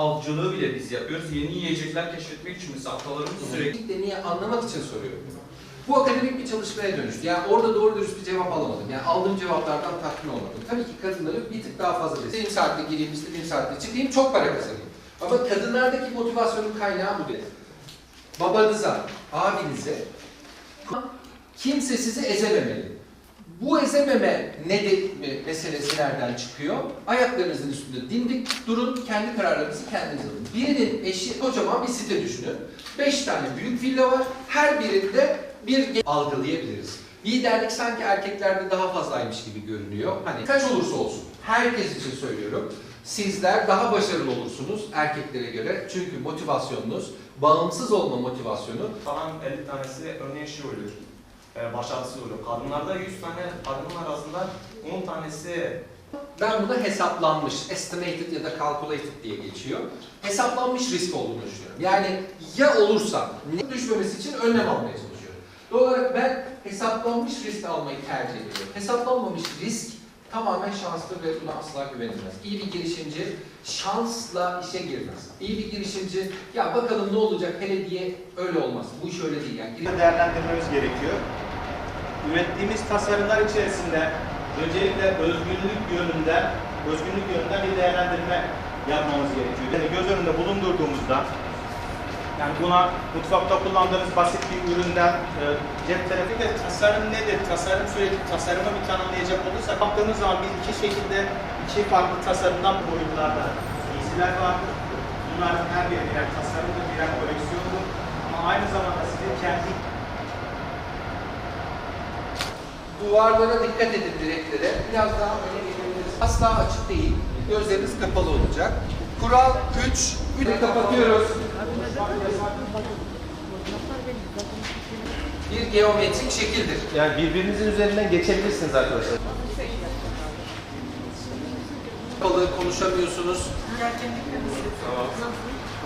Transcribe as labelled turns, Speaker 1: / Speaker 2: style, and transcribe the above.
Speaker 1: avcılığı bile biz yapıyoruz. Yeni yiyecekler keşfetmek için mesela atalarımız sürekli
Speaker 2: niye anlamak için soruyorum. Bu akademik bir çalışmaya dönüştü. Yani orada doğru dürüst bir cevap alamadım. Yani aldığım cevaplardan tatmin olmadım. Tabii ki kadınları bir tık daha fazla destek. İstediğim saatte gireyim, istediğim saatte çıkayım, çok para kazanayım. Ama kadınlardaki motivasyonun kaynağı bu değil. Babanıza, abinize kimse sizi ezememeli. Bu ezememe nedir meselesi nereden çıkıyor? Ayaklarınızın üstünde dimdik durun, kendi kararlarınızı kendiniz alın. Birinin eşi kocaman bir site düşünün. Beş tane büyük villa var. Her birinde bir algılayabiliriz. Liderlik sanki erkeklerde daha fazlaymış gibi görünüyor. Hani kaç olursa olsun. Herkes için söylüyorum. Sizler daha başarılı olursunuz erkeklere göre. Çünkü motivasyonunuz, bağımsız olma motivasyonu
Speaker 3: Falan 50 tanesi örneğin şey oluyor. E, başarısız oluyor. Kadınlarda 100 tane kadının arasında 10 tanesi
Speaker 2: Ben buna hesaplanmış, estimated ya da calculated diye geçiyor. Hesaplanmış risk olduğunu düşünüyorum. Yani ya olursa ne düşmemesi için önlem almaya çalışıyorum. Doğal olarak ben hesaplanmış risk almayı tercih ediyorum. Hesaplanmamış risk tamamen şanslı ve buna asla güvenilmez. İyi bir girişimci şansla işe girmez. İyi bir girişimci ya bakalım ne olacak hele diye öyle olmaz. Bu iş öyle değil yani.
Speaker 4: Değerlendirmemiz gerekiyor. Ürettiğimiz tasarımlar içerisinde öncelikle özgünlük yönünden, özgünlük yönünden bir değerlendirme yapmamız gerekiyor. Yani göz önünde bulundurduğumuzda yani buna mutfakta kullandığınız basit bir üründen e, cep telefonu ve tasarım nedir? Tasarım sürekli tasarımı bir tanımlayacak olursa baktığınız zaman biz iki şekilde iki farklı tasarımdan boyutlarda giysiler vardır. Bunların her biri birer tasarımdır, birer koleksiyondur. Ama aynı zamanda sizin kendi
Speaker 2: Duvarlara dikkat edin direklere. Biraz daha öne gelebiliriz. Asla açık değil. Gözleriniz kapalı olacak. Kural 3. 3'ü kapatıyoruz. Bir geometrik şekildir.
Speaker 4: Yani birbirinizin üzerinden geçebilirsiniz arkadaşlar.
Speaker 2: Kapalı konuşamıyorsunuz.
Speaker 5: Gerçekten. Nasıl?